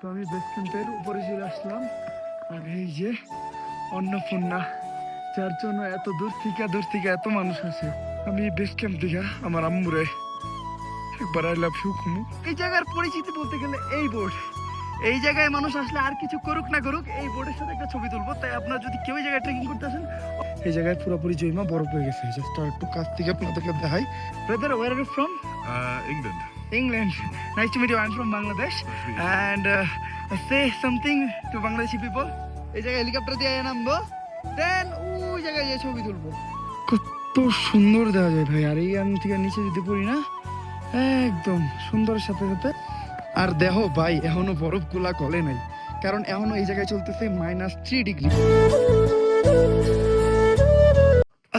তো আমি বেস ক্যাম্পের উপরে চলে আসলাম। আর এই যে অন্নপূর্ণা যার জন্য এত দূর থেকে দূর থেকে এত মানুষ আছে আমি বেস ক্যাম্প থেকে আমার আম্মুরে একবার আই লাভ ইউ কুমু। এই জায়গার পরিচিতি বলতে গেলে এই বোর্ড এই জায়গায় মানুষ আসলে আর কিছু করুক না করুক এই বোর্ডের সাথে একটা ছবি তুলবো। তাই আপনারা যদি কেউ এই জায়গায় ট্রেকিং করতে আসেন এই জায়গায় পুরোপুরি জৈমা বরফ হয়ে গেছে। জাস্ট একটু কাছ থেকে আপনাদেরকে দেখাই। Brother where are from Uh, England. Nice to meet you. I'm from Bangladesh. And uh, say something to Bangladeshi people. এই জায়গায় হেলিকপ্টার দিয়ে নামবো দেন ওই জায়গায় যে ছবি তুলবো কত সুন্দর দেখা যায় ভাই আর এই আমি থেকে নিচে যদি পড়ি না একদম সুন্দরের সাথে সাথে আর দেহ ভাই এখনও বরফগুলা গলে নাই কারণ এখনও এই জায়গায় চলতেছে মাইনাস থ্রি ডিগ্রি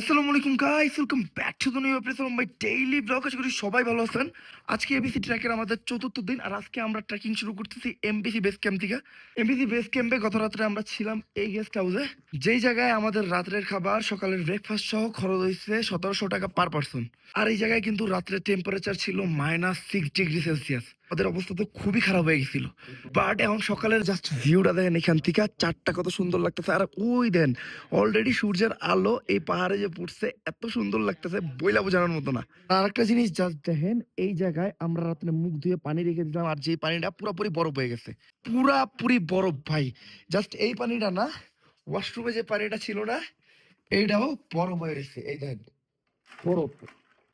আসসালামু আলাইকুম guys welcome back to the new episode my daily vlog আশা সবাই ভালো আছেন। আজকে এবিসি ট্র্যাকের আমাদের চতুর্থ দিন, আর আজকে আমরা ট্রেকিং শুরু করতেছি এমবিসি বেস ক্যাম্প থেকে। এমবিসি বেস ক্যাম্পে গত রাত্রে আমরা ছিলাম এই গেস্ট হাউসে যেই জায়গায় আমাদের রাত্রের খাবার, সকালের ব্রেকফাস্ট সহ খরচ হয়েছে সতেরোশো টাকা পার পার্সন আর এই জায়গায় কিন্তু রাত্রের টেম্পারেচার ছিল মাইনাস সিক্স ডিগ্রি সেলসিয়াস ওদের অবস্থা তো খুবই খারাপ হয়ে গেছিল। বাট এখন সকালের জাস্ট ভিউটা দেখেন এখান থেকে, চারটা কত সুন্দর লাগতেছে। আর ওই দেন অলরেডি সূর্যের আলো এই পাহাড়ে যে পড়ছে, এত সুন্দর লাগতেছে, বইলা বোঝানোর মতো না। আর একটা জিনিস জাস্ট দেখেন, এই জায়গায় আমরা রাত্রে মুখ ধুয়ে পানি রেখে দিলাম, আর যে পানিটা পুরোপুরি বরফ হয়ে গেছে। পুরাপুরি বরফ, ভাই। জাস্ট এই পানিটা না ওয়াশরুমে যে পানিটা ছিল না, এইটাও বরফ হয়ে গেছে। এই দেখেন বরফ,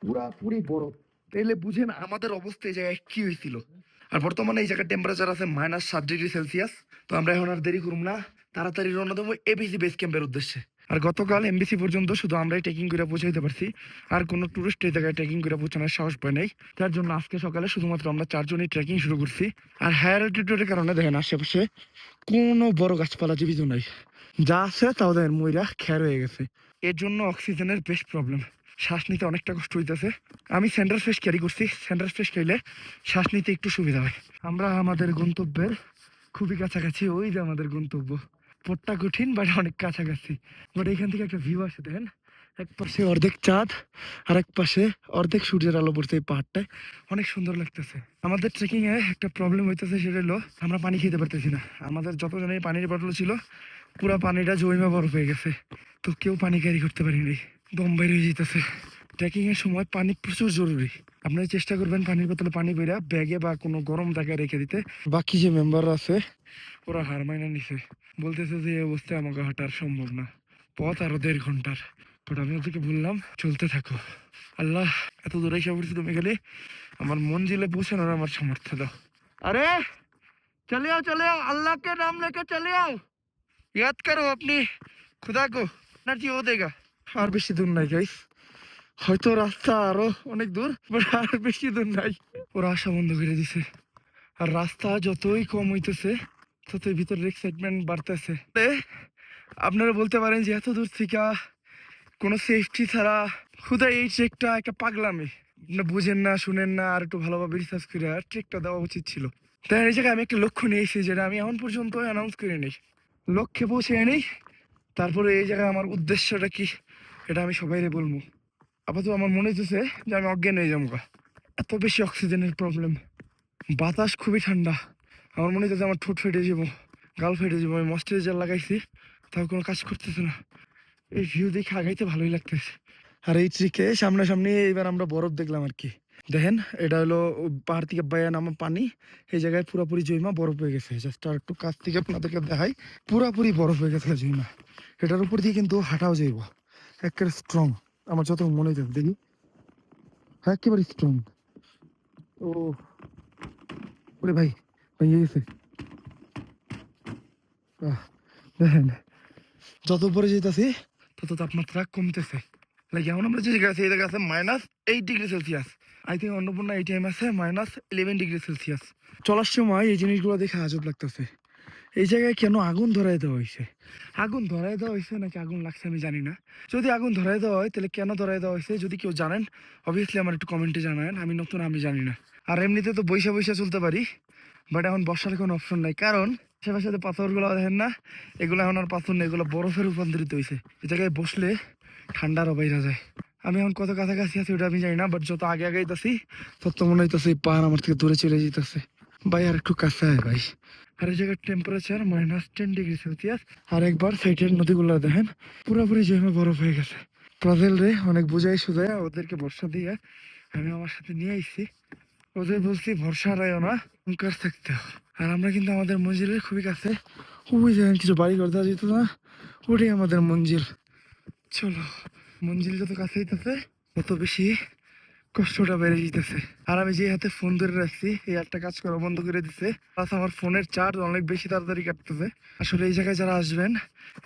পুরাপুরি বরফ। তাইলে বুঝেন আমাদের অবস্থা এই জায়গায় কি হয়েছিল আর বর্তমানে এই জায়গার টেম্পারেচার আছে মাইনাস সাত ডিগ্রি সেলসিয়াস তো আমরা এখন আর দেরি করুম না, তাড়াতাড়ি রওনা দেবো এবিসি বেস ক্যাম্পের উদ্দেশ্যে। আর গতকাল এমবিসি পর্যন্ত শুধু আমরাই ট্রেকিং করে পৌঁছাইতে পারছি, আর কোনো টুরিস্ট এই জায়গায় ট্রেকিং করে পৌঁছানোর সাহস পায় নাই। তার জন্য আজকে সকালে শুধুমাত্র আমরা চারজনই ট্রেকিং শুরু করছি। আর হায়ার অ্যালটিটিউডের কারণে দেখেন আশেপাশে কোনো বড় গাছপালা জীবিত নাই। যা আছে তাও দেখেন ময়রা খ্যার হয়ে গেছে। এর জন্য অক্সিজেনের বেশ প্রবলেম শ্বাস নিতে অনেকটা কষ্ট হইতেছে। আমি সেন্টার ফ্রেশ ক্যারি করছি। সেন্টার ফ্রেশ খাইলে শ্বাস নিতে একটু সুবিধা হয়। আমরা আমাদের গন্তব্যের খুবই কাছাকাছি, ওই যে আমাদের গন্তব্য। পথটা কঠিন বাট অনেক কাছাকাছি। বাট এখান থেকে একটা ভিউ আসে, দেখেন। এক পাশে অর্ধেক চাঁদ আর এক পাশে অর্ধেক সূর্যের আলো পড়ছে এই পাহাড়টায়। অনেক সুন্দর লাগতেছে। আমাদের ট্রেকিং এ একটা প্রবলেম হইতেছে, সেটা হলো আমরা পানি খেতে পারতেছি না। আমাদের যতজনের পানির বটল ছিল, পুরো পানিটা জৈমা বরফ হয়ে গেছে। তো কেউ পানি ক্যারি করতে পারিনি দম বের হয়ে যেতেছে ট্রেকিংয়ের সময় পানি প্রচুর জরুরি। আপনারা চেষ্টা করবেন পানির বোতলে পানি বেরা ব্যাগে বা কোনো গরম জায়গায় রেখে দিতে। বাকি যে মেম্বার আছে, ওরা হার মাইনা নিছে। বলতেছে যে, এই অবস্থায় আমাকে হাঁটার সম্ভব না। পথ আরও দেড় ঘণ্টার। বাট আমি ওদেরকে বললাম, চলতে থাকো। আল্লাহ, এত দূরে সব তুমি গেলে আমার মন জিলে পৌঁছানোর আমার সামর্থ্য দাও। আরে! চলে যাও চলে যাও আল্লাহকে নাম লেকে চলে যাও ইয়াদ করো আপনি। খুদা কো না জি ও দেগা। আর বেশি দূর নাই গাইস হয়তো রাস্তা আরও অনেক দূর আর বেশি দূর নাই। ওরা আসা বন্ধ করে দিছে। আর রাস্তা যতই কম হইতেছে, ততই ভিতরের এক্সাইটমেন্ট বাড়তেছে। আপনারা বলতে পারেন যে এত দূর থেকে কোনো সেফটি ছাড়া খুদা এই ট্রেকটা একটা পাগলামি। বুঝেন না, শুনেন না, আর একটু ভালোভাবে রিসার্চ করে আর ট্রেকটা দেওয়া উচিত ছিল। তাই এই জায়গায় আমি একটা লক্ষ্য নিয়েছি যেটা আমি এখন পর্যন্ত অ্যানাউন্স করে নিই লক্ষ্যে পৌঁছে নেই। তারপরে এই জায়গায় আমার উদ্দেশ্যটা কি? এটা আমি সবাইরে বলব। আপাতত আমার মনে হইতেছে যে আমি অজ্ঞান হয়ে যাব। এত বেশি অক্সিজেনের প্রবলেম বাতাস খুবই ঠান্ডা। আমার মনে হইতেছে আমার ঠোঁট ফেটে যাব, গাল ফেটে যাব, আমি ময়শ্চারাইজার লাগাইছি, তাও কোনো কাজ করতেছে না। এই ভিউ দেখে আগাইতে ভালোই লাগতেছে। আর এই ট্রিকে সামনাসামনি এবার আমরা বরফ দেখলাম আর কি। দেখেন, এটা হলো পাহাড় থেকে বায়া নামা পানি। এই জায়গায় পুরোপুরি জৈমা বরফ হয়ে গেছে। জাস্ট আর একটু কাছ থেকে আপনাদেরকে দেখাই, পুরাপুরি বরফ হয়ে গেছে জৈমা। এটার উপর দিয়ে কিন্তু হাঁটাও যাইব। একেবারে স্ট্রং আমার যত মনে হইতেছে দেখি। একেবারে স্ট্রং ও। ওরে ভাই ভেঙে গেছে দেখেন, যত উপরে যেতেছি, তত তাপমাত্রা কমতেছে। লাইক এখন আমরা যে জায়গায় আছি, এই জায়গা আছে minus eight degree Celsius I think Annapurna এই টাইম আছে মাইনাস ইলেভেন ডিগ্রি সেলসিয়াস চলার সময় এই জিনিসগুলো দেখে আজব লাগতেছে। এই জায়গায় কেন আগুন ধরাই দেওয়া হয়েছে? আগুন ধরাই দেওয়া হয়েছে নাকি আগুন লাগছে আমি জানি না। যদি আগুন ধরাই দেওয়া হয়, তাহলে কেন ধরাই দেওয়া হয়েছে? যদি কেউ জানেন অবভিয়াসলি আমার একটু কমেন্টে জানান। আমি নতুন, আমি জানি না। আর এমনিতে তো বৈশা বৈশা চলতে পারি বাট এখন বর্ষার কোনো অপশন নাই। কারণ, আশেপাশে যে পাথরগুলো দেখেন না, এগুলো এখন আর পাথর নেই। এগুলো বরফে রূপান্তরিত হয়েছে। এই জায়গায় বসলে ঠান্ডারও বাইরা যায়। আমি এখন কত কাছাকাছি আছি ওটা আমি জানি না বাট যত আগে আগে যেতেছি তত মনে হইতেছে এই পাহাড় আমার থেকে দূরে চলে যেতেছে ভাই, আর একটু কাছে আয় ভাই। আর এই জায়গার temperature minus ten degree Celsius আর একবার সাইডের নদীগুলো দেখেন, পুরোপুরি জমে বরফ হয়ে গেছে। ব্রাজিল রে, অনেক বুঝাই সুঝাই ওদেরকে ভরসা দিয়ে আমি আমার সাথে নিয়ে আইছি। ওদের বলছি, ভরসা হারাইও না, হুঙ্কার থাকতে। আর আমরা কিন্তু আমাদের মঞ্জিলের খুবই কাছে। ওই দেখেন কিছু বাড়ি ঘর দেওয়া যেত না, ওটাই আমাদের মঞ্জিল। চলো, মঞ্জিল যত কাছে হইতেছে, তত বেশি কষ্টটা বেড়ে যেতেছে। আর আমি যে হাতে ফোন ধরে রাখছি, এই একটা কাজ করা বন্ধ করে দিছে। প্লাস আমার ফোনের চার্জ অনেক বেশি তাড়াতাড়ি কাটতেছে। আসলে এই জায়গায় যারা আসবেন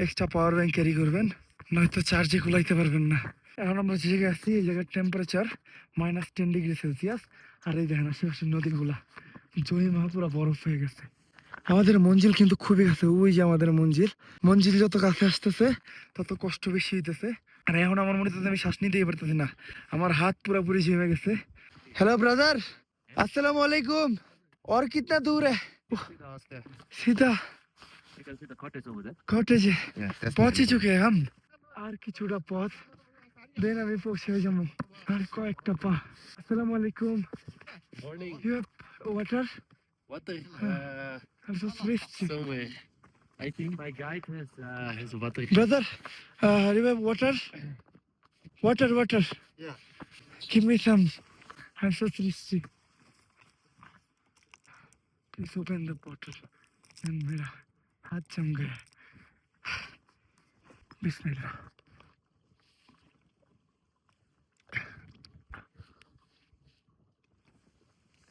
এক্সট্রা পাওয়ার ব্যাংক ক্যারি করবেন, নয়তো চার্জে কুলাইতে পারবেন না। এখন আমরা যে জায়গায় আছি, এই জায়গার temperature minus ten degree Celsius আর এই দেখেন আশেপাশের নদীগুলা জমিমা পুরো বরফ হয়ে গেছে। আমাদের মঞ্জিল কিন্তু খুবই কাছে, ওই যে আমাদের মঞ্জিল। মঞ্জিল যত কাছে আসতেছে, তত কষ্ট বেশি হইতেছে। আর এখন আমার মনে হচ্ছে আমি শ্বাস নিতেই পারতেছি না আমার হাত পুরোপুরি জমে গেছে हेलो ब्रदर अस्सलाम वालेकुम और कितना दूर है सीधा You can see the cottage over there. Cottage है Yeah, that's পৌঁছে ही चुके हैं हम আর কিছুটা পথ দেন আমি পৌঁছে যাবো আর কয়েকটা পা আসসালামু আলাইকুম Morning. You have water What the? Uh, I so thirsty somewhere. I think my guide has uh, has water. Brother, uh, you have water? Water, water. Yeah. Give me some. I'm so thirsty. Please open the bottle. And मेरा हाथ जम गया बिस्मिल्लाह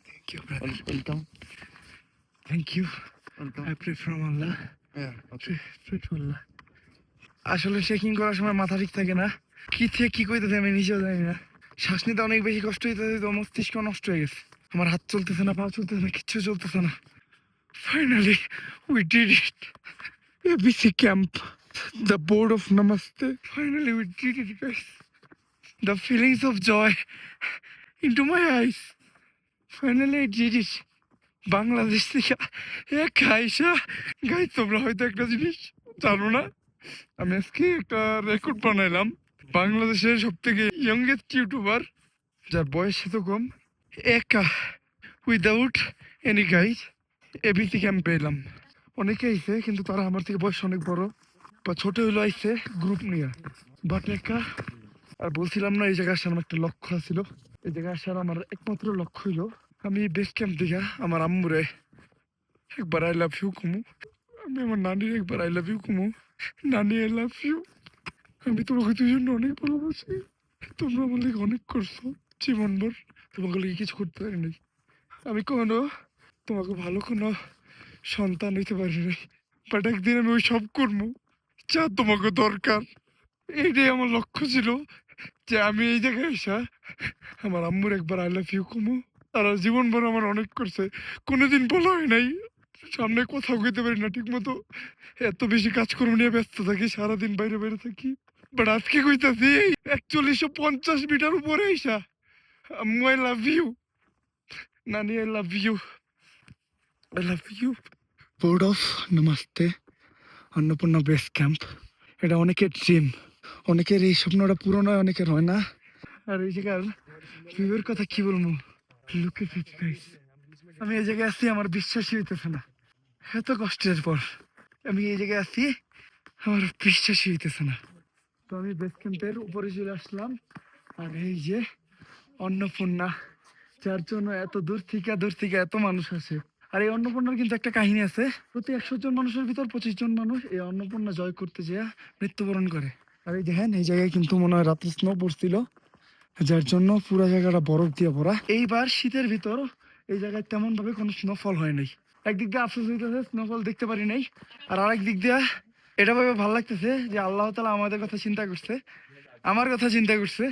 Thank you, brother. Welcome. Thank you. Welcome. I pray from Allah. Yeah. আসলে checking করার সময় মাথা ঠিক থাকে না। কি থেকে কি কইতেছে আমি নিজেও জানি না। শ্বাস নিতে অনেক বেশি কষ্ট হইতেছে তো মস্তিষ্ক নষ্ট হয়ে গেছে। আমার হাত চলতেছে না, পা চলতেছে না, কিচ্ছু চলতেছে না। Finally we did it ABC camp the board of Namaste finally we did it guys the feelings of joy into my eyes finally I did it Bangladesh থেকে এক আইসা গাই, তোমরা হয়তো একটা জিনিস জানো না। আমি আজকে একটা রেকর্ড বানাইলাম। বাংলাদেশের সব থেকে ইয়ংগেস্ট ইউটিউবার যার বয়স এত কম, একা without any guide ABC camp পেলাম। অনেকে আইছে, কিন্তু তারা আমার থেকে বয়স অনেক বড়, বা ছোট হইল আইছে গ্রুপ নিয়ে। বাট একা, আর বলছিলাম না, এই জায়গায় আসার আমার একটা লক্ষ্য ছিল। এই জায়গায় আসার আমার একমাত্র লক্ষ্য হইল আমি বেস ক্যাম্প থেকে আমার আম্মুরে একবার আই লাভ ইউ কুমু। আমি আমার নানির একবার আই লাভ ইউ কুমু। নানি আই লাভ ইউ আমি তোমাকে দুই জন্য অনেক ভালোবাসি। তোমরা আমার অনেক করছ জীবনভর। তোমাকে লাগে কিছু করতে পারি নাই আমি কোনো তোমাকে ভালো কোনো সন্তান হইতে নাই বাট একদিন আমি ওই সব করব যা তোমাকে দরকার। এইটাই আমার লক্ষ্য ছিল যে আমি এই জায়গায় এসা আমার আম্মুর একবার আই লাভ ইউ কুমু। তারা জীবনভর আমার অনেক করছে। কোনোদিন বলা হয় নাই, সামনে কোথাও কইতে পারি না ঠিক মতো এত বেশি কাজকর্ম নিয়ে ব্যস্ত থাকি, সারাদিন বাইরে বাইরে থাকি। বাট আজকে কইতাছি, একচল্লিশশো পঞ্চাশ মিটার উপরে আইসা। আম্মু আই লাভ ইউ নানি I love you I love you board of Namaste Annapurna base camp এটা অনেকের ড্রিম অনেকের এই স্বপ্নটা পূরণ হয়, অনেকের হয় না। আর এই জায়গার ভিউয়ের কথা কি বলব? লুক ইট গাইস আমি এই জায়গায় আছি, আমার বিশ্বাসই হইতেছে না। এত কষ্টের পর আমি এই জায়গায় আছি, আমার বিশ্বাসই হইতেছে না। তো আমি বেস ক্যাম্পের উপরে চলে আসলাম, আর এই যে অন্নপূর্ণা, যার জন্য এত দূর থেকে দূর থেকে এত মানুষ আছে আর এই অন্নপূর্ণার কিন্তু একটা কাহিনী আছে, প্রতি একশো জন মানুষের ভিতর পঁচিশ জন মানুষ এই অন্নপূর্ণা জয় করতে যেয়ে মৃত্যুবরণ করে। আর এই দেখেন, এই জায়গায় কিন্তু মনে হয় রাত্রে স্নো পড়ছিল। যার জন্য পুরো জায়গাটা বরফ দিয়ে ভরা। এইবার শীতের ভিতর এই জায়গায় তেমন ভাবে কোনো স্নোফল হয় নাই। একদিক দিয়ে আফসোস হইতেছে স্নোফল দেখতে পারি নাই। আর আরেক দিক দিয়ে এটা ভাবে ভালো লাগতেছে যে আল্লাহ তালা আমাদের কথা চিন্তা করছে। আমার কথা চিন্তা করছে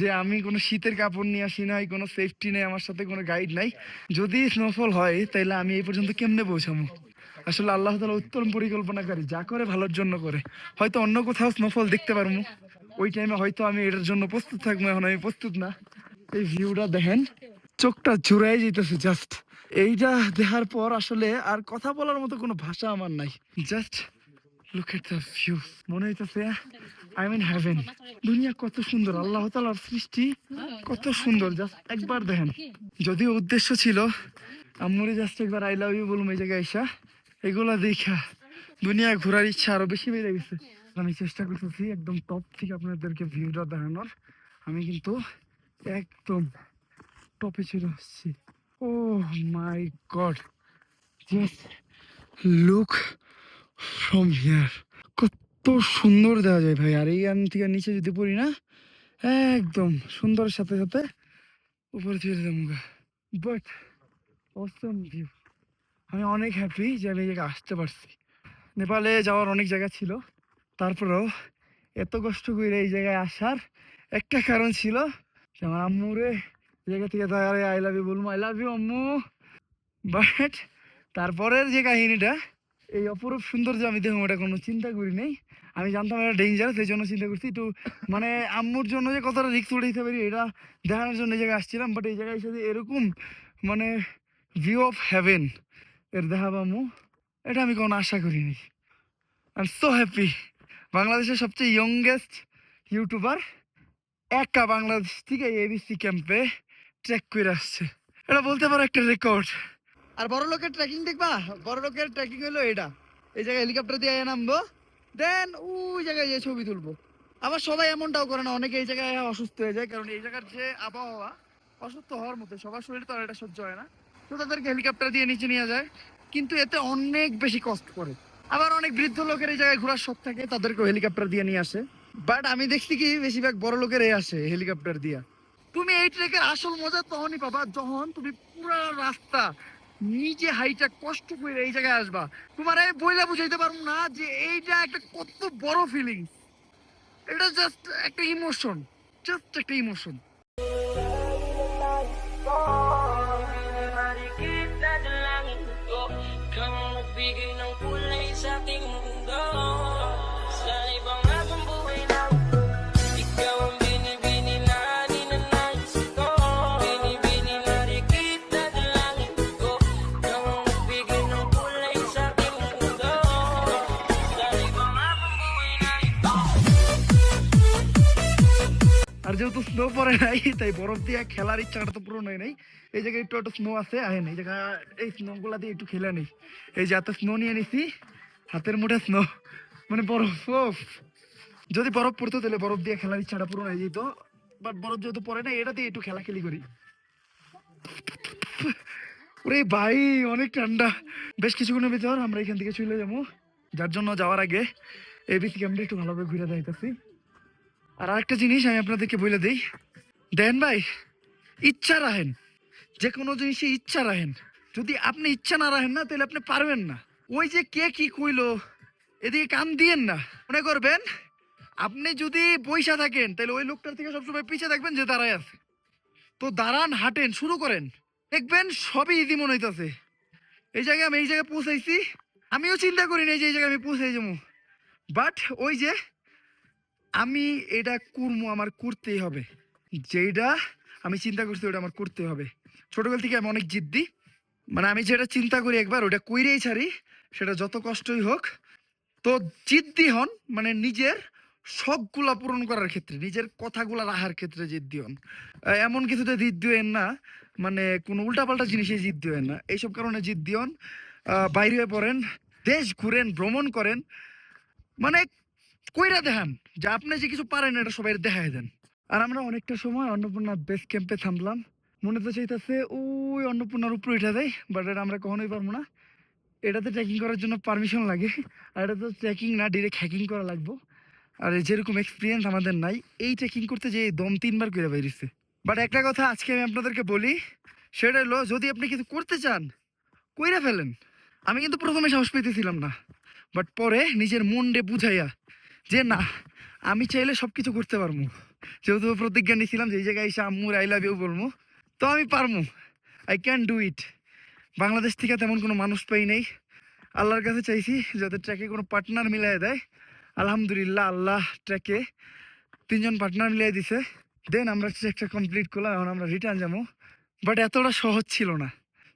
যে আমি কোনো শীতের কাপড় নিয়ে আসি নাই, কোনো সেফটি নেই, আমার সাথে কোনো গাইড নাই। যদি স্নোফল হয় তাহলে আমি এই পর্যন্ত কেমনে পৌঁছাবো আসলে আল্লাহ তালা উত্তম পরিকল্পনাকারী, যা করে ভালোর জন্য করে। হয়তো অন্য কোথাও স্নোফল দেখতে পারব ওই টাইমে হয়তো আমি এটার জন্য প্রস্তুত থাকব, এখন আমি প্রস্তুত না। এই ভিউটা দেখেন, চোখটা জুড়াই যেতেছে জাস্ট এইটা দেখার পর আসলে আর কথা বলার মতো কোনো ভাষা আমার নাই। Just look at the view মনে হইতেছে আই মিন হ্যাভেন দুনিয়া কত সুন্দর, আল্লাহ তালার সৃষ্টি কত সুন্দর। জাস্ট একবার দেখেন। যদিও উদ্দেশ্য ছিল, আম্মুরে জাস্ট একবার আই লাভ ইউ বলুম এই জায়গায় এসা। এগুলা দেখা। দুনিয়া ঘোরার ইচ্ছা আরও বেশি বেড়ে গেছে। আমি চেষ্টা করতেছি একদম টপ থেকে আপনাদেরকে ভিউটা দেখানোর। আমি কিন্তু একদম টপে চলে আসছি। ও my god just look from here কত সুন্দর দেওয়া যায় ভাই। আর এইখান থেকে নিচে যদি পড়ি না, একদম সুন্দর সাথে সাথে উপরে থেকে যাব বাট অসম ভিউ আমি অনেক হ্যাপি যে আমি এই জায়গায় আসতে পারছি। নেপালে যাওয়ার অনেক জায়গা ছিল। তারপরেও এত কষ্ট করে এই জায়গায় আসার একটা কারণ ছিল আমার আম্মুরে জায়গা থেকে তাই আই লাভ ইউ বলব আই লাভ ইউ আম্মু। বাট তারপরের যে কাহিনীটা, এই অপরূপ সৌন্দর্য আমি দেখুন ওটা কোনো চিন্তা করি নাই। আমি জানতাম এটা ডেঞ্জার সেই জন্য চিন্তা করছি একটু মানে আম্মুর জন্য যে কতটা রিক্স উঠাইতে পারি, এটা দেখানোর জন্য এই জায়গায় আসছিলাম। বাট এই জায়গায় এসে এরকম মানে ভিউ অফ হ্যাভেন এর দেখাবো আম্মু, এটা আমি কোনো আশা করিনি। আই এম সো হ্যাপি বাংলাদেশের সবচেয়ে ইয়ংগেস্ট ইউটিউবার একা বাংলাদেশ থেকে এবিসি ক্যাম্পে ট্রেক করে আসছে। এটা বলতে পারো একটা রেকর্ড আর বড় লোকের ট্রেকিং দেখবা? বড় লোকের ট্রেকিং হলো এটা। এই জায়গায় হেলিকপ্টার দিয়ে নামবো। দেন ওই জায়গায় যে ছবি তুলবো। আবার সবাই এমনটাও করে না, অনেকে এই জায়গায় অসুস্থ হয়ে যায়। কারণ এই জায়গার যে আবহাওয়া অসুস্থ হওয়ার মতো, সবার শরীরে তো আর এটা সহ্য হয় না। তো তাদেরকে হেলিকপ্টার দিয়ে নিচে নিয়ে যায়। কিন্তু এতে অনেক বেশি কষ্ট করে আবার অনেক বৃদ্ধ লোকের এই জায়গায় ঘোরার শখ থাকে, তাদেরকেও হেলিকপ্টার দিয়ে নিয়ে আসে। বাট আমি দেখছি কি, বেশিরভাগ বড় লোকের এই আসে হেলিকপ্টার দিয়া। তুমি এই ট্রেকের আসল মজা তখনই পাবা যখন তুমি পুরো রাস্তা নিজে হাইটা কষ্ট করে এই জায়গায় আসবা। তোমার আমি বইলা বুঝাইতে পারব না যে এইটা একটা কত বড় ফিলিংস এটা জাস্ট একটা ইমোশন জাস্ট একটা ইমোশন Marikita sa langit আর যেহেতু স্নো পড়ে নাই তাই বরফ দিয়ে খেলার ইচ্ছাটা তো পূরণ হয় নাই এই জায়গায় একটু একটু স্নো আছে আহেন এই জায়গা এই স্নো গুলা দিয়ে একটু খেলে নিই এই যে এত স্নো নিয়ে নিছি হাতের মুঠে স্নো। মানে বরফ। যদি বরফ পড়তো তাহলে বরফ দিয়ে খেলার ইচ্ছাটা পূরণ হয়ে যেত। বাট বরফ যেহেতু পড়ে না, এটা দিয়ে একটু খেলা খেলি করি। ওরে ভাই, অনেক ঠান্ডা। বেশ কিছুক্ষণের ভিতর আমরা এখান থেকে চলে যাব। যার জন্য যাওয়ার আগে এবিসি ক্যাম্পটা একটু ভালোভাবে ঘুরে যাইতেছি আর আরেকটা জিনিস আমি আপনাদেরকে বলে দিই। দেন ভাই, ইচ্ছা রাখেন। যে কোনো জিনিসে ইচ্ছা রাখেন। যদি আপনি ইচ্ছা না রাখেন না, তাহলে আপনি পারবেন না। ওই যে কে কি কইলো? এদিকে কান দিয়েন না। মনে করবেন, আপনি যদি পয়সা থাকেন, তাহলে ওই লোকটার থেকে সবসময় পিছিয়ে থাকবেন যে দাঁড়ায় আছে। তো দাঁড়ান, হাঁটেন, শুরু করেন। দেখবেন সবই ইজি মনে হইতেছে। এই জায়গায় আমি এই জায়গায় পৌঁছাইছি। আমিও চিন্তা করি না যে এই জায়গায় আমি পৌঁছাই যাব। বাট ওই যে আমি এটা করব, আমার করতেই হবে। যেটা আমি চিন্তা করছি ওটা আমার করতে হবে। ছোটবেলা থেকে আমি অনেক জিদ্দি। মানে আমি যেটা চিন্তা করি একবার ওটা কইরেই ছাড়ি। সেটা যত কষ্টই হোক, তো জিদ্দি হন মানে নিজের শখগুলা পূরণ করার ক্ষেত্রে, নিজের কথাগুলা রাখার ক্ষেত্রে জিদ্দি হন। এমন কিছুতে জিদ্দি হন না মানে কোনো উল্টাপাল্টা জিনিসে জিদ্দি হন না। এইসব কারণে জিদ্দি হন বাইরে পড়েন, দেশ ঘুরেন, ভ্রমণ করেন। মানে কইরা দেখান যে আপনি যে কিছু পারেন, এটা সবাই দেখাই দেন। আর আমরা অনেকটা সময় অন্নপূর্ণা বেস ক্যাম্পে থামলাম। মনে তো চাইতেছে, ওই অন্নপূর্ণার উপরে উঠে দেয় বাট এটা আমরা কখনোই পারব না। এটাতে ট্রেকিং করার জন্য পারমিশন লাগে। আর এটা তো ট্রেকিং না ডিরেক্ট হ্যাকিং করা লাগবো। আর যেরকম এক্সপিরিয়েন্স আমাদের নাই, এই ট্রেকিং করতে যে দম তিনবার করে বেরিয়েছে। বাট একটা কথা আজকে আমি আপনাদেরকে বলি, সেটা হলো, যদি আপনি কিছু করতে চান, কইরা ফেলেন। আমি কিন্তু প্রথমে সাহস পেতেছিলাম না। বাট পরে নিজের মন রে বুঝাইয়া যে না, আমি চাইলে সব কিছু করতে পারব। যেহেতু প্রতিজ্ঞা নিয়েছিলাম যে এই জায়গায় এসে আম্মুর আই লাভ ইউ বলব, তো আমি পারব। I can do it Bangladesh থেকে তেমন কোনো মানুষ পাই নেই। আল্লাহর কাছে চাইছি যাতে ট্র্যাকে কোনো পার্টনার মিলাই দেয়। আলহামদুলিল্লাহ, আল্লাহ ট্র্যাকে তিনজন পার্টনার মিলাই দিছে। দেন আমরা ট্র্যাকটা কমপ্লিট করলাম, এখন আমরা রিটার্ন যাব। বাট এতটা সহজ ছিল না।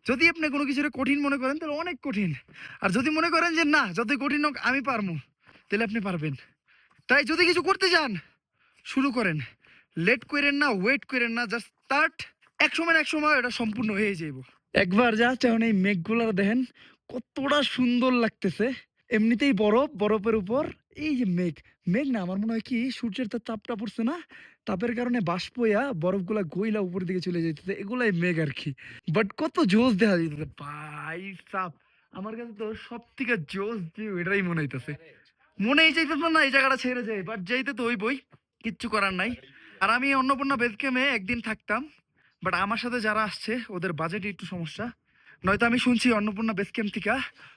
যদি আপনি কোনো কিছুটা কঠিন মনে করেন, তাহলে অনেক কঠিন। আর যদি মনে করেন যে না, যতই কঠিন হোক, আমি পারব, তাহলে আপনি পারবেন। তাই যদি কিছু করতে চান, শুরু করেন। লেট করেন না ওয়েট করেন না জাস্ট স্টার্ট এক সময় এক সময় এটা সম্পূর্ণ হয়ে যাইব। একবার যা এখন এই মেঘগুলো দেখেন, কতটা সুন্দর লাগতেছে। এমনিতেই বরফ, বরফের উপর এই যে মেঘ মেঘ না, আমার মনে হয় কি, সূর্যের তো তাপটা পড়ছে না? তাপের কারণে বাষ্প হইয়া বরফগুলা গইলা উপর দিকে চলে যেতেছে এগুলাই মেঘ আর কি বাট কত জোস দেখা যেতেছে ভাই সাপ আমার কাছে তো সব থেকে জোস ভিউ এটাই মনে হইতেছে। মনে এই চাইতেছে না, এই জায়গাটা ছেড়ে যায় বাট যাইতে তো ওই বই কিচ্ছু করার নাই। আর আমি অন্নপূর্ণা বেদ ক্যাম্পে একদিন থাকতাম। বাট আমার সাথে যারা আসছে, ওদের বাজেটে একটু সমস্যা। নয়তো আমি শুনছি অন্নপূর্ণা বেস ক্যাম্প থেকে।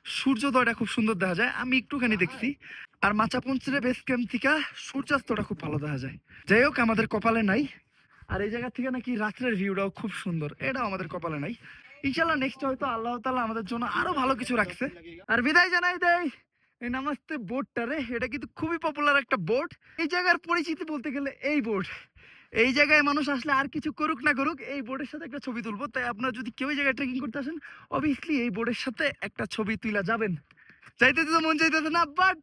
সূর্যোদয়টা খুব সুন্দর দেখা যায়, আমি একটুখানি দেখছি। আর মাচাপুঞ্চরে বেস ক্যাম্প থেকে সূর্যাস্তটা খুব ভালো দেখা যায়। যাই হোক, আমাদের কপালে নাই। আর এই জায়গা থেকে নাকি রাত্রের ভিউটাও খুব সুন্দর। এটাও আমাদের কপালে নাই। ইনশাল্লাহ নেক্সট হয়তো আল্লাহ তাআলা আমাদের জন্য আরও ভালো কিছু রাখছে। আর বিদায় জানাই দেয় এই নামাজতে বোর্ডটা রে, এটা কিন্তু খুবই পপুলার একটা বোর্ড এই জায়গার পরিচিতি বলতে গেলে এই বোর্ড এই জায়গায় মানুষ আসলে আর কিছু করুক না করুক, এই বোর্ডের সাথে একটা ছবি তুলবো। তাই আপনারা যদি কেউ জায়গায় ট্রেকিং করতে আসেন অবভিয়াসলি এই বোর্ডের সাথে একটা ছবি তুলা যাবেন। চাইতে তো মন চাইতেছে না but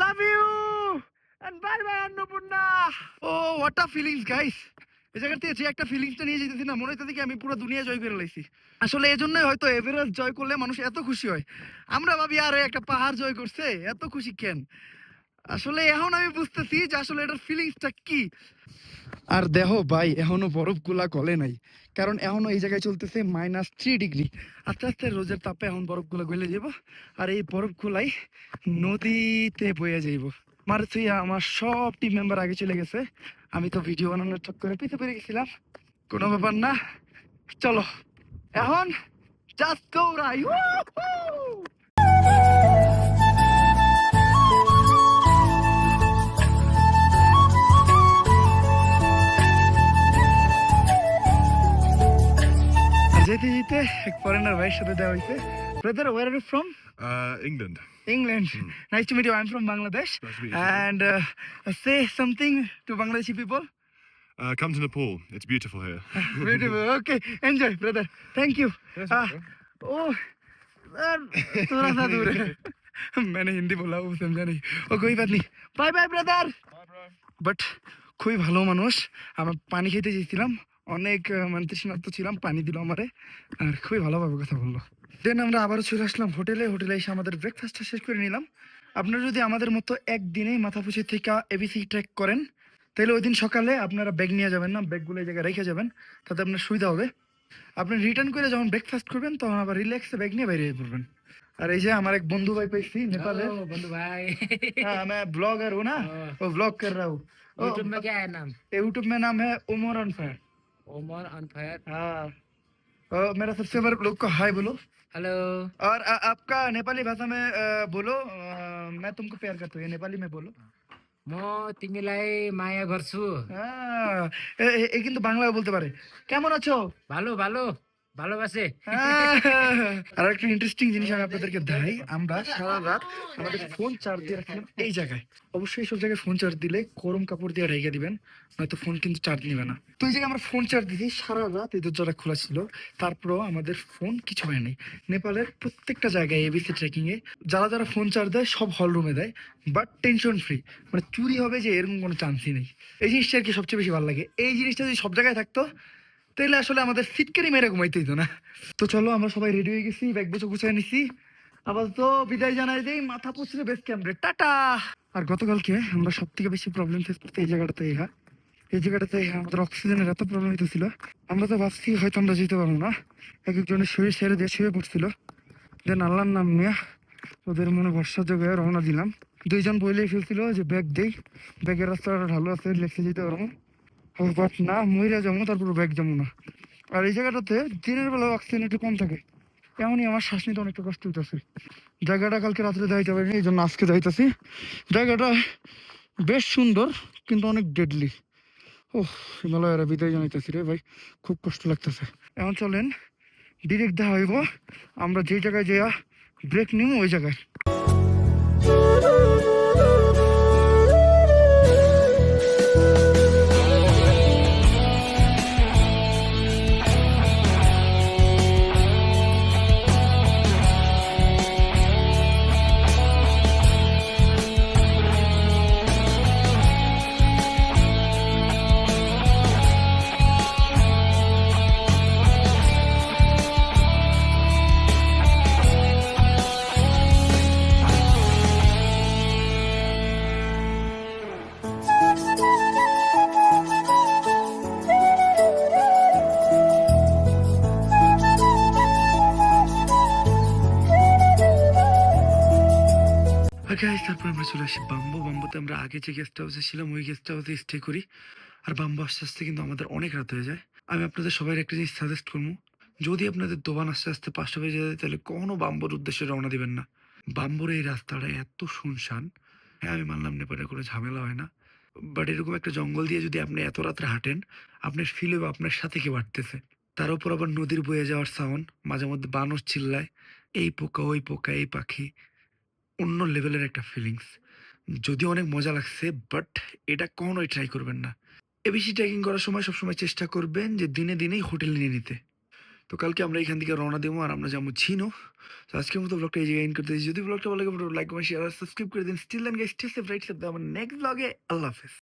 love you and bye bye Annapurna! Oh what a feelings guys এই জায়গা থেকে যে একটা ফিলিংসটা নিয়ে যেতেছি না, মনে হইতেছে কি আমি পুরো দুনিয়া জয় করে লাইছি। আসলে এই জন্যই হয়তো এভারেস্ট জয় করলে মানুষ এত খুশি হয়। আমরা ভাবি, আরে, একটা পাহাড় জয় করছে, এত খুশি কেন? আসলে এখন আমি বুঝতেছি যে আসলে এটার ফিলিংসটা কি। আর দেহ ভাই, এখনও বরফগুলা গলে নাই। কারণ এখনও এই জায়গায় চলতেছে মাইনাস থ্রি ডিগ্রি আস্তে আস্তে রোজের তাপে এখন বরফগুলা গলে যাব আর এই বরফগুলাই নদীতে বয়ে যাইব। তুই আমার সব টিম মেম্বার আগে চলে গেছে। আমি তো ভিডিও বানানোর চক্করে পিছে পেরে গেছিলাম। কোনো ব্যাপার না। চলো, এখন জাস্ট দৌড়াই যেতে যেতে এক ফরেনার ভাইয়ের সাথে দেওয়া হয়েছে brother where are you from Uh, England. England. Nice to meet you. I'm from Bangladesh. Nice to meet you. And uh, say something to Bangladeshi people. Uh, come to Nepal. It's beautiful here. Beautiful. Okay. Enjoy, brother. Thank you. Ah, oh, sir, थोड़ा सा दूर है मैंने हिंदी बोला वो समझा नहीं ও कोई बात नहीं বাই বাই ব্রাদার বাট খুবই ভালো মানুষ আমরা পানি খেতে চেয়েছিলাম অনেক আহ, মানে তৃষ্ণার্ত ছিলাম পানি দিল আমারে আর খুবই ভালোভাবে কথা বললো দেন আমরা আবারও চলে আসলাম হোটেলে হোটেলে এসে আমাদের ব্রেকফাস্টটা শেষ করে নিলাম আপনারা যদি আমাদের মতো একদিনেই মাথা পুছে থেকে এবিসি ট্রেক করেন তাহলে ওই দিন সকালে আপনারা ব্যাগ নিয়ে যাবেন না ব্যাগগুলো এই জায়গায় রেখে যাবেন তাতে আপনার সুবিধা হবে আপনি রিটার্ন করে যখন ব্রেকফাস্ট করবেন তখন আবার রিল্যাক্সে ব্যাগ নিয়ে বেরিয়ে পড়বেন আর এই যে আমার এক বন্ধু ভাই পেয়েছি নেপালে हेलो बंधु भाई हाँ मैं ब्लॉगर हूँ ना हाँ। वो ब्लॉग कर रहा हूँ यूट्यूब में क्या है नाम यूट्यूब में नाम है उमर अनफायर ओमर अनफायर हाँ और मेरा सबसे बड़ा लोग को हाय बोलो हेलो और आ, आपका नेपाली भाषा में अ, बोलो अ, मैं तुमको प्यार करता हूँ ये नेपाली में बोलो म तिमीलाई माया गर्छु হ্যাঁ এ- এ- এ কিন্তু বাংলায় বলতে পারে কেমন আছো ভালো ভালো ভালোবাসে? হ্যাঁ। আর একটা ইন্টারেস্টিং জিনিস আমি আপনাদেরকে দেখাই। আমরা সারা রাত আমাদের ফোন চার্জ দিয়ে রাখলাম এই জায়গায়। অবশ্যই জায়গায় ফোন চার্জ দিলে গরম কাপড় দিয়ে রেখে দিবেন, নয়তো ফোন কিন্তু চার্জ না। তো এই জায়গায় আমরা ফোন চার্জ সারা রাত খোলা ছিল। তারপরেও আমাদের ফোন কিছু হয়নি। নেপালের প্রত্যেকটা জায়গায় এবিসি ট্রেকিং এ যারা যারা ফোন চার্জ দেয়, সব হল রুমে দেয়। বাট টেনশন ফ্রি মানে চুরি হবে যে এরকম কোনো চান্সই নেই। এই জিনিসটা আর কি সবচেয়ে বেশি ভালো লাগে। এই জিনিসটা যদি সব জায়গায় থাকতো তাহলে আসলে আমাদের সিটকারি মেরে ঘুমাইতে হইতো না। তো চলো, আমরা সবাই রেডি হয়ে গেছি ব্যাগ বসে গুছিয়ে নিছি। আবার তো বিদায় জানাই দেই, মাথা পুছরে বেস ক্যাম্পে টাটা! আর গতকালকে আমরা সব থেকে বেশি প্রবলেম ফেস করতে এই জায়গাটাতে ইহা। এই জায়গাটাতে আমাদের অক্সিজেনের এত প্রবলেম হইতেছিল। আমরা তো ভাবছি হয়তো আমরা যেতে পারব না। এক একজনের শরীর সেরে দিয়ে শুয়ে পড়ছিল। দেন আল্লাহর নাম নিয়ে ওদের মনে ভরসা যোগায় রওনা দিলাম। দুইজন বইলেই ফেলছিল যে ব্যাগ দেই। ব্যাগের রাস্তাটা ভালো আছে লেখে যেতে পারব। বাট না মহিলা যাব, তারপর ব্যাগ যাব না। আর এই জায়গাটাতে দিনের বেলা অক্সিজেন একটু কম থাকে। এমনই আমার শ্বাস নিতে অনেকটা কষ্ট হইতেছে। জায়গাটা কালকে রাত্রে যাইতে পারিনি, এই জন্য আজকে যাইতেছি জায়গাটা বেশ সুন্দর, কিন্তু অনেক ডেডলি ও হিমালয়ের বিদায় জানাইতেছি রে ভাই, খুব কষ্ট লাগতেছে। এখন চলেন ডিরেক্ট দেখা হইব। আমরা যে জায়গায় যাইয়া ব্রেক নিব ওই জায়গায়। আমরা চলে আসি বাম্বো। বাম্বোতে আমরা আগে যে গেস্ট হাউসে ছিলাম, ওই গেস্ট হাউসে স্টে করি। আর বাম্বো আস্তে আস্তে কিন্তু আমাদের অনেক রাত হয়ে যায়। আমি আপনাদের সবাই একটা জিনিস সাজেস্ট করব। যদি আপনাদের দোকান আস্তে আস্তে পাঁচটা বেজে যায়, তাহলে কোনো বাম্বোর উদ্দেশ্যে রওনা দিবেন না। বাম্বোর এই রাস্তাটা এত শুনশান। হ্যাঁ আমি মানলাম নেপালে কোনো ঝামেলা হয় না। বাট এরকম একটা জঙ্গল দিয়ে যদি আপনি এত রাত্রে হাঁটেন, আপনার ফিল হবে আপনার সাথে কেউ হাঁটতেছে। তার উপর আবার নদীর বয়ে যাওয়ার সাউন্ড মাঝে মধ্যে বানর চিল্লায়, এই পোকা, ওই পোকা, এই পাখি। অন্য লেভেলের একটা ফিলিংস যদি অনেক মজা লাগছে বাট এটা কখনোই ট্রাই করবেন না। এ বেশি ট্রেকিং করার সময় সবসময় চেষ্টা করবেন যে দিনে দিনেই হোটেল নিয়ে নিতে। তো কালকে আমরা এখান থেকে রওনা দেবো আর আমরা যেমন ছিনো তো আজকের মতো ব্লগটা এই জায়গায় করতে যদি ব্লগটা ভালো লাগে লাইক শেয়ার সাবস্ক্রাইব করে দিন। Still and guest safe right safe আমার নেক্সট ব্লগে আল্লাহ হাফেজ।